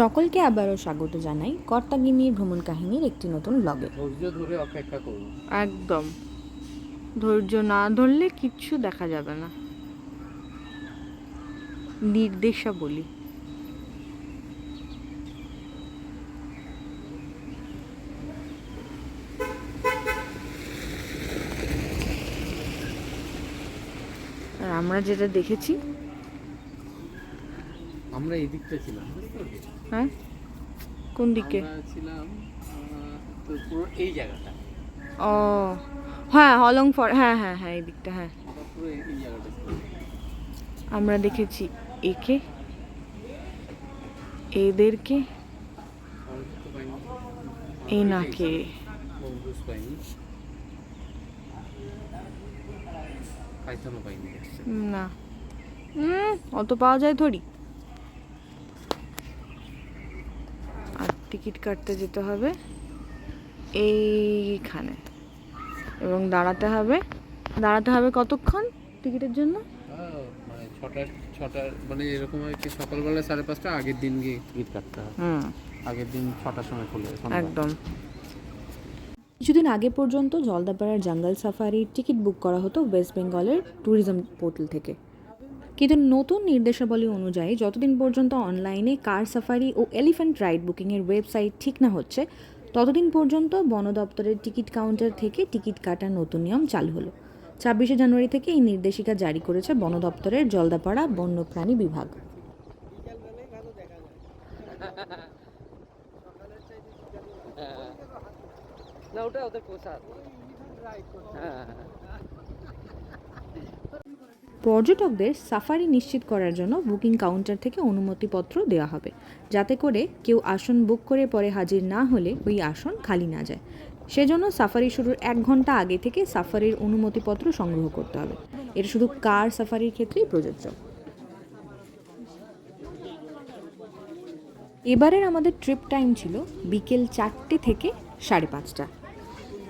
সকলকে আবারও স্বাগত জানাই কর্তাগিনীর ভ্রমণ কাহিনীর একটি নতুন ব্লগে ধৈর্য ধরে অপেক্ষা করুন। একদম। ধৈর্য না ধরলে কিচ্ছু দেখা যাবে না। নির্দেশাবলী। আর আমরা যেটা দেখেছি আমরা এই দিকটা ছিলাম? হ্যাঁ? কোন দিকে? আমরা ছিলাম তো পুরো এই জায়গাটা। ও হ্যাঁ হলং ফর হ্যাঁ হ্যাঁ হ্যাঁ এই দিকটা হ্যাঁ। আমরা পুরো এই এই জায়গাটা আমরা দেখেছি একে এদেরকে এনাকে। না। হুম অত পাওয়া যায় থরি আর টিকিট কাটতে যেতে হবে এইখানে। এবং দাঁড়াতে হবে। দাঁড়াতে হবে কতক্ষণ টিকিটের জন্য? মানে ছটার ছটার মানে এরকম আর কি সকালবেলা সাড়ে পাঁচটা আগের দিন গিয়ে টিকিট কাটতে হয়। হুম। আগের দিন ছটার সময় খুলে। একদম। কিছুদিন আগে পর্যন্ত জলদাপাড়ার জঙ্গল সাফারির টিকিট বুক করা হতো ওয়েস্ট বেঙ্গলের ট্যুরিজম পোর্টাল থেকে। কিন্তু নতুন নির্দেশাবলী অনুযায়ী যতদিন পর্যন্ত অনলাইনে কার সাফারি ও এলিফ্যান্ট রাইড বুকিংয়ের ওয়েবসাইট ঠিক না হচ্ছে, ততদিন পর্যন্ত বন দপ্তরের টিকিট কাউন্টার থেকে টিকিট কাটার নতুন নিয়ম চালু হলো। ছাব্বিশে জানুয়ারি থেকে এই নির্দেশিকা জারি করেছে বন দপ্তরের জলদাপাড়া বন্যপ্রাণী বিভাগ। না, ওটা ওদের পোশাক। হ্যাঁ পর্যটকদের সাফারি নিশ্চিত করার জন্য বুকিং কাউন্টার থেকে অনুমতিপত্র দেওয়া হবে, যাতে করে কেউ আসন বুক করে পরে হাজির না হলে ওই আসন খালি না যায়। সেজন্য সাফারি শুরুর এক ঘণ্টা আগে থেকে সাফারির অনুমতিপত্র সংগ্রহ করতে হবে। এটা শুধু কার সাফারির ক্ষেত্রেই প্রযোজ্য। এবারের আমাদের ট্রিপ টাইম ছিল বিকেল চারটে থেকে সাড়ে পাঁচটা।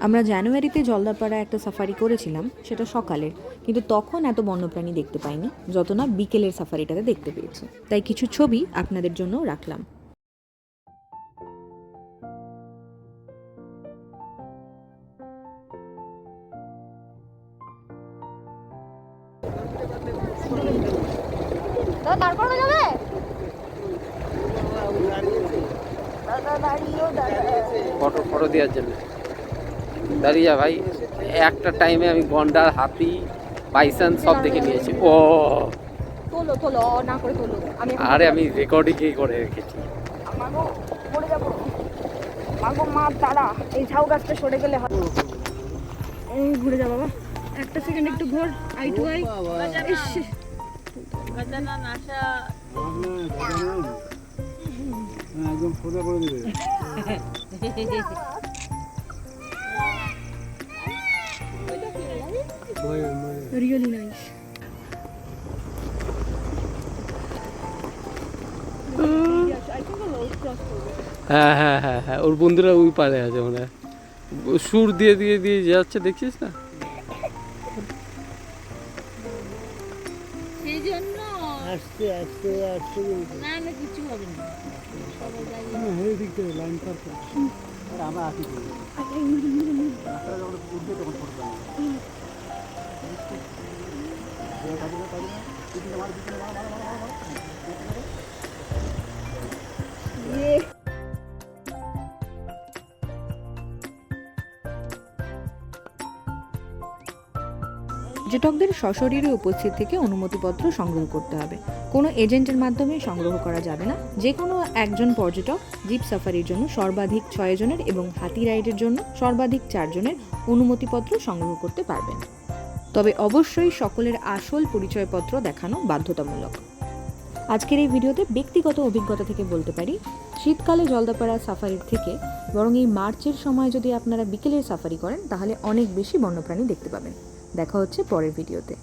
আমরা জানুয়ারিতে জলদাপাড়া একটা সাফারি করেছিলাম সেটা সকালের। কিন্তু তখন এত বন্যপ্রাণী দেখতে পাইনি যত না বিকেলের সাফারিটাতে দেখতে পেয়েছি। তাই কিছু ছবি আপনাদের জন্য রাখলাম। ফটো ফটো দেওয়ার জন্য। দাঁড়িয়ে ভাই একটা টাইমে আমি গন্ডার হাতি বাইসান সব দেখে নিয়েছি। ও। তোলো তোলো না করে তোলো। আমি আরে আমি রেকর্ডিংই করে রেখেছি। আমাগো মরে যাব। মাগো মা দাঁড়া। এই ঝাউ গাছটা সরে গেলে হয়। এই ঘুরে যা বাবা। একটা সেকেন্ড একটু ঘোর। আই টু আই ইস, really nice. হ্যাঁ হ্যাঁ হ্যাঁ হ্যাঁ ওর বন্ধুরা ওই পারে আছে মানে সুর দিয়ে দিয়ে দিয়ে যাচ্ছে দেখছিস না? আস্তে আস্তে আস্তে না না কিছু হবে না। সবাই দাঁড়িয়ে পর্যটকদের সশরীরে উপস্থিত থেকে অনুমতিপত্র সংগ্রহ করতে হবে। কোনো এজেন্টের মাধ্যমে সংগ্রহ করা যাবে না। যে কোনো একজন পর্যটক জিপ সাফারির জন্য সর্বাধিক ছয় জনের এবং হাতি রাইডের জন্য সর্বাধিক চারজনের অনুমতিপত্র সংগ্রহ করতে পারবেন। তবে অবশ্যই সকলের আসল পরিচয়পত্র দেখানো বাধ্যতামূলক। আজকের এই ভিডিওতে ব্যক্তিগত অভিজ্ঞতা থেকে বলতে পারি, শীতকালে জলদাপাড়া সাফারির থেকে বরং এই মার্চের সময় যদি আপনারা বিকেলের সাফারি করেন, তাহলে অনেক বেশি বন্যপ্রাণী দেখতে পাবেন। দেখা হচ্ছে পরের ভিডিওতে।